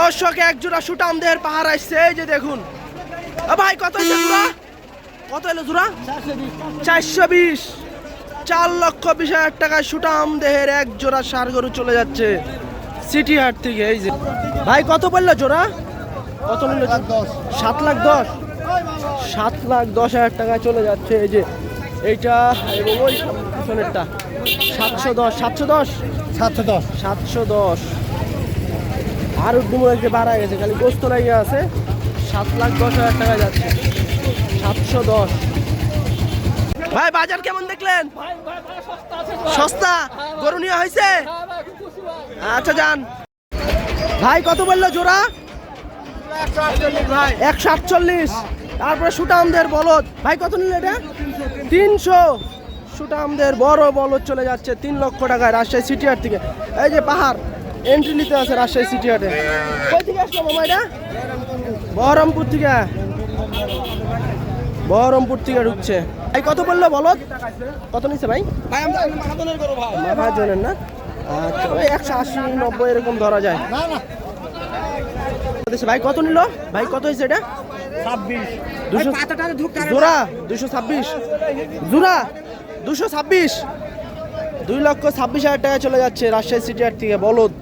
দর্শক এক জোড়া সুটামদের পাহাড় আসছে এই যে দেখুন। ভাই কত জোড়া? কত এলো জোড়া? চারশো বিশ। চার লক্ষ বিশ হাজার টাকায় সুটাম দেহের এক জোড়া সার গরু চলে যাচ্ছে সিটি হাট থেকে এই যে। ভাই কত বলল জোড়া? কত নিল সাত লাখ দশ। সাত লাখ দশ? হাজার টাকায় চলে যাচ্ছে এই যে। এইটা এবং ওই পিছনেরটা। সাতশো দশ সাতশো দশ? সাতশো দশ। সাতশো দশ। আর উদ্যম যে বাড়া গেছে, খালি গোস্ত লাগিয়ে আছে। সাত লাখ দশ হাজার টাকা যাচ্ছে। সাতশো দশ। ভাই, বাজার কেমন দেখলেন? সস্তা? গরু হয়েছে? আচ্ছা যান। ভাই, কত বলল জোড়া? একশো আটচল্লিশ। তারপরে সুটামদের বলদ। ভাই, কত নিল এটা? তিনশো। সুটামদের বড় বলদ চলে যাচ্ছে তিন লক্ষ টাকায় রাজশাহী সিটি হাট থেকে। এই যে পাহাড়। এন্ট্রি নিতে আছে রাজশাহী সিটি হাটে কই থেকে আসলো মামা এটা? বহরমপুর থেকে। বহরমপুর থেকে ঢুকছে। ভাই কত বলল বলদ কত নিচ্ছে ভাই? মহাজনের না? আচ্ছা ওই একশো আশি নব্বই এরকম ধরা যায়। ভাই কত নিল? ভাই কত হয়েছে এটা? ছাব্বিশ। দুশো জোড়া দুশো ছাব্বিশ। জোড়া দুশো ছাব্বিশ। দুই লক্ষ ছাব্বিশ হাজার টাকা চলে যাচ্ছে রাজশাহী সিটি হাট থেকে বলদ।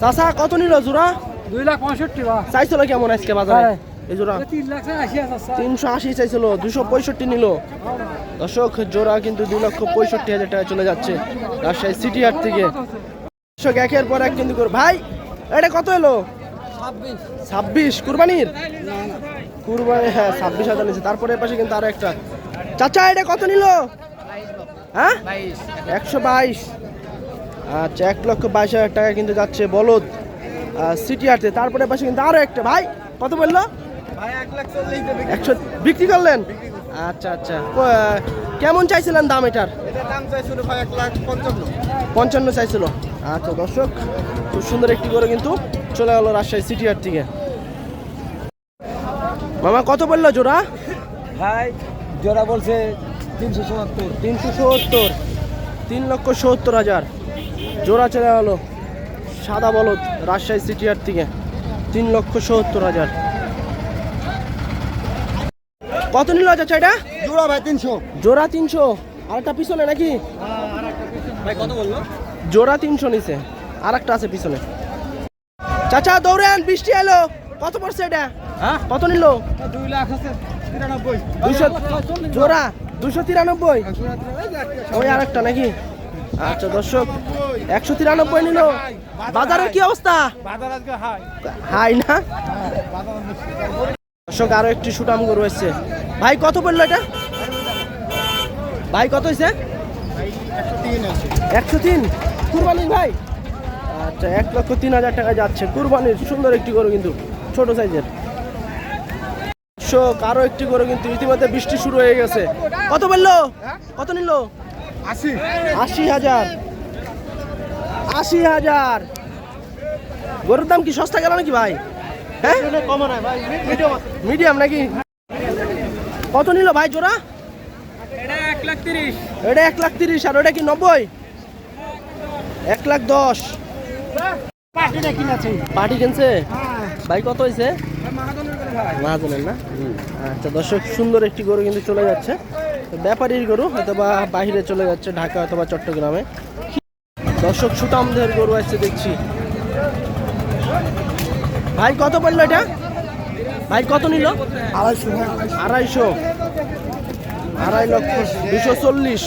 চাষা কত নিল জোড়া? দুই লাখ পঁয়ষট্টি চাইছিল কেমন আজকে বাজারে? হ্যাঁ। এই জোড়া? তিনশো আশি চাইছিল দুশো পঁয়ষট্টি নিল। দর্শক জোড়া কিন্তু দুই লক্ষ পঁয়ষট্টি হাজার টাকা চলে যাচ্ছে রাজশাহী সিটি হাট থেকে। দর্শক একের পর এক কিন্তু করে ভাই এটা কত এলো? ছাব্বিশ। ছাব্বিশ কুরবানির? কুরবানি হ্যাঁ ছাব্বিশ হাজার নিচ্ছে তারপরে পাশে কিন্তু আরও একটা চাচা এটা কত নিল? হ্যাঁ? একশো বাইশ। আচ্ছা এক লক্ষ বাইশ হাজার টাকা কিন্তু যাচ্ছে বলদ সিটি হাটে তারপরে পাশে কিন্তু আরও একটা। ভাই কত বলল? একশো বিক্রি করলেন? আচ্ছা আচ্ছা। কেমন চাইছিলেন দাম এটার? পঞ্চান্ন। চাইছিল। আচ্ছা দর্শক খুব সুন্দর একটি করে কিন্তু চলে গেল রাজশাহী সিটি হাট থেকে। মামা কত বলল জোড়া? ভাই জোড়া বলছে তিনশো চুয়াত্তর তিনশো সত্তর। তিন লক্ষ সত্তর হাজার। জোড়া চলে গেল সাদা বলদ রাজশাহী সিটি হাট থেকে। তিন লক্ষ সত্তর হাজার। কত নিল চাচা এটা জোড়া ভাই তিনশো। জোড়া তিনশো। আরেকটা পিছনে নাকি? ভাই কত বলল? জোড়া তিনশো নিছে। আর একটা আছে পিছনে। চাচা দৌড়ান বৃষ্টি এলো। কত পড়ছে এটা? হ্যাঁ? কত নিল? দুই লাখ আছে তিরানব্বই। দুশো জোড়া দুশো তিরানব্বই। ওই আর একটা। নাকি? আচ্ছা দর্শক একশো তিরানব্বই নিল। বাজারের কি অবস্থা? হাই। না? দর্শক আরও একটি সুটাম গরু এসছে। ভাই কত পড়ল এটা? ভাই কত হয়েছে? একশো তিন। আছে একশো তিন কুরবানির ভাই? আচ্ছা এক লক্ষ তিন হাজার টাকা যাচ্ছে। কুরবানির সুন্দর একটি গরু কিন্তু ছোট সাইজের। দর্শক আরও একটি গরু কিন্তু ইতিমধ্যে বৃষ্টি শুরু হয়ে গেছে। কত বলল কত নিল? আশি। আশি হাজার। আশি হাজার। গরুর দাম কি সস্তা গেল নাকি ভাই? হ্যাঁ? মিডিয়াম নাকি? কত নিল ভাই জোড়া? এটা এক লাখ তিরিশ। আর ওটা কি নব্বই? এক লাখ দশ। পার্টি কিনছে? ভাই কত হয়েছে? মাহাজনের না? আচ্ছা দর্শক, সুন্দর একটি গরু কিন্তু চলে যাচ্ছে। ব্যাপারীর গরু হয়তো বা বাহিরে চলে যাচ্ছে, ঢাকা অথবা চট্টগ্রামে। দর্শক সুটামদের গরু আসছে দেখছি। ভাই কত বলল এটা? ভাই কত নিল? আড়াইশো আড়াইশো। আড়াই লক্ষ দুশো চল্লিশ।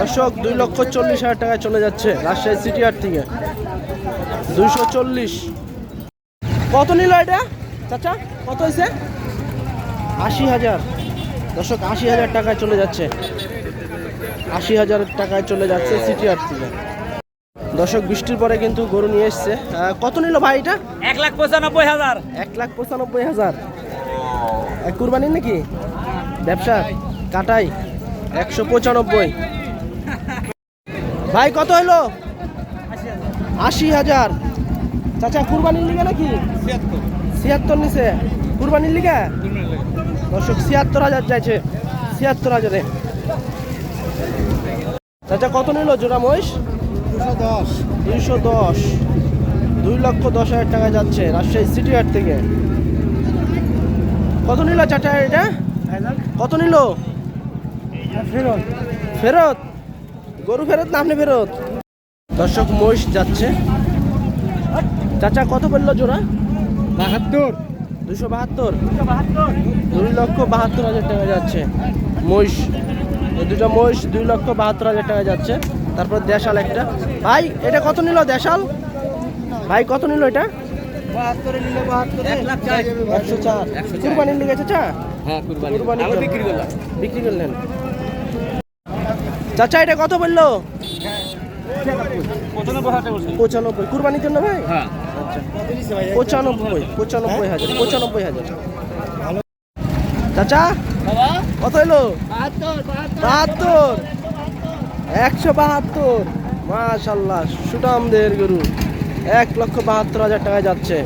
দর্শক দুই লক্ষ চল্লিশ হাজার টাকায় চলে যাচ্ছে রাজশাহী সিটি হাট থেকে। দুইশো চল্লিশ। কত নিল এটা? চাচা কত হয়েছে? আশি হাজার। দর্শক আশি হাজার টাকায় চলে যাচ্ছে। আশি হাজার টাকায় চলে যাচ্ছে সিটি হাট থেকে। দর্শক বৃষ্টির পরে কিন্তু গরু নিয়ে এসছে। কত নিল ভাই এটা? এক লাখ পঁচানব্বই হাজার। এক লাখ পঁচানব্বই হাজার। এক কুরবানির নাকি? ব্যবসা কাটাই একশো পঁচানব্বই। ভাই কত হলো আশি হাজার। চাচা কুরবানির লিগে নাকি? ছিয়াত্তর নিছে। কুরবানির লিগে? দর্শক ছিয়াত্তর হাজার চাইছে ছিয়াত্তর হাজারে। চাচা কত নিল জোড়া মহিষ? দশ দুইশো দশ লক্ষ দশ হাজার টাকা যাচ্ছে রাজশাহী সিটি হাট থেকে। কত নিল চাচা এটা? কত নিল? ফেরত। ফেরত? গরু ফেরত না আপনি ফেরত? দর্শক মহিষ যাচ্ছে। চাচা কত বলল জোড়া? বাহাত্তর। দুশো বাহাত্তর। দুই লক্ষ বাহাত্তর হাজার টাকা যাচ্ছে মহিষ। দুটো মহিষ দুই লক্ষ বাহাত্তর হাজার টাকা যাচ্ছে। তারপর দেশাল একটা। ভাই এটা কত নিল দেশাল? ভাই কত নিল এটা? কুরবানির লিগে চাচা? হ্যাঁ। বিক্রি করলেন। চাচা এটা কত বলল? পঁচানব্বই। কুরবানির জন্য ভাই? হ্যাঁ। পঁচানব্বই পঁচানব্বই হাজার পঁচানব্বই হাজার। চাচা কত এলো বাহাত্তর। বাহাত্তর। একশো বাহাত্তর। মাশাল্লাহ সুটামদের গরু। এক লক্ষ বাহাত্তর হাজার টাকা যাচ্ছে।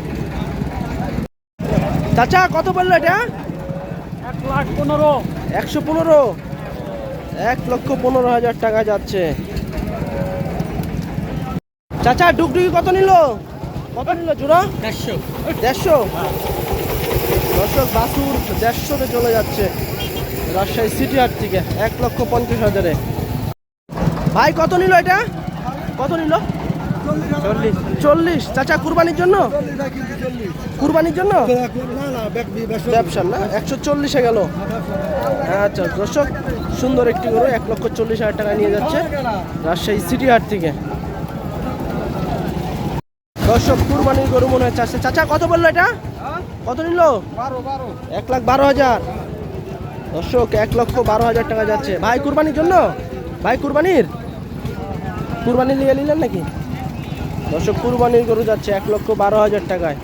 চাচা কত বলল এটা? এক লাখ পনেরো। একশো পনেরো। এক লক্ষ পনেরো হাজার টাকা যাচ্ছে। চাচা ডুগডুগি কত নিল? কত নিল জোড়া? চারশো দেড়শো? দর্শক বাসুর দেড়শোতে চলে যাচ্ছে রাজশাহী সিটি হাট থেকে। এক লক্ষ পঞ্চাশ হাজারে। ভাই কত নিল এটা? কত নিল? চল্লিশ। চল্লিশ। চাচা কুরবানির জন্য? কুরবানির জন্য? ব্যবসার না একশো চল্লিশে গেল। আচ্ছা দর্শক সুন্দর একটি গরু এক লক্ষ চল্লিশ হাজার টাকা নিয়ে যাচ্ছে রাজশাহী সিটি হাট থেকে। দর্শক কুরবানির গরু মনে হচ্ছে আসছে। চাচা কত বলল এটা? কত নিল? এক লাখ বারো হাজার। দর্শক এক লক্ষ বারো হাজার টাকা যাচ্ছে। ভাই কুরবানির জন্য? ভাই কুরবানির? কুরবানি নিয়ে নিলেন নাকি? দর্শক কুরবানির গরু যাচ্ছে এক লক্ষ বারো হাজার টাকায়।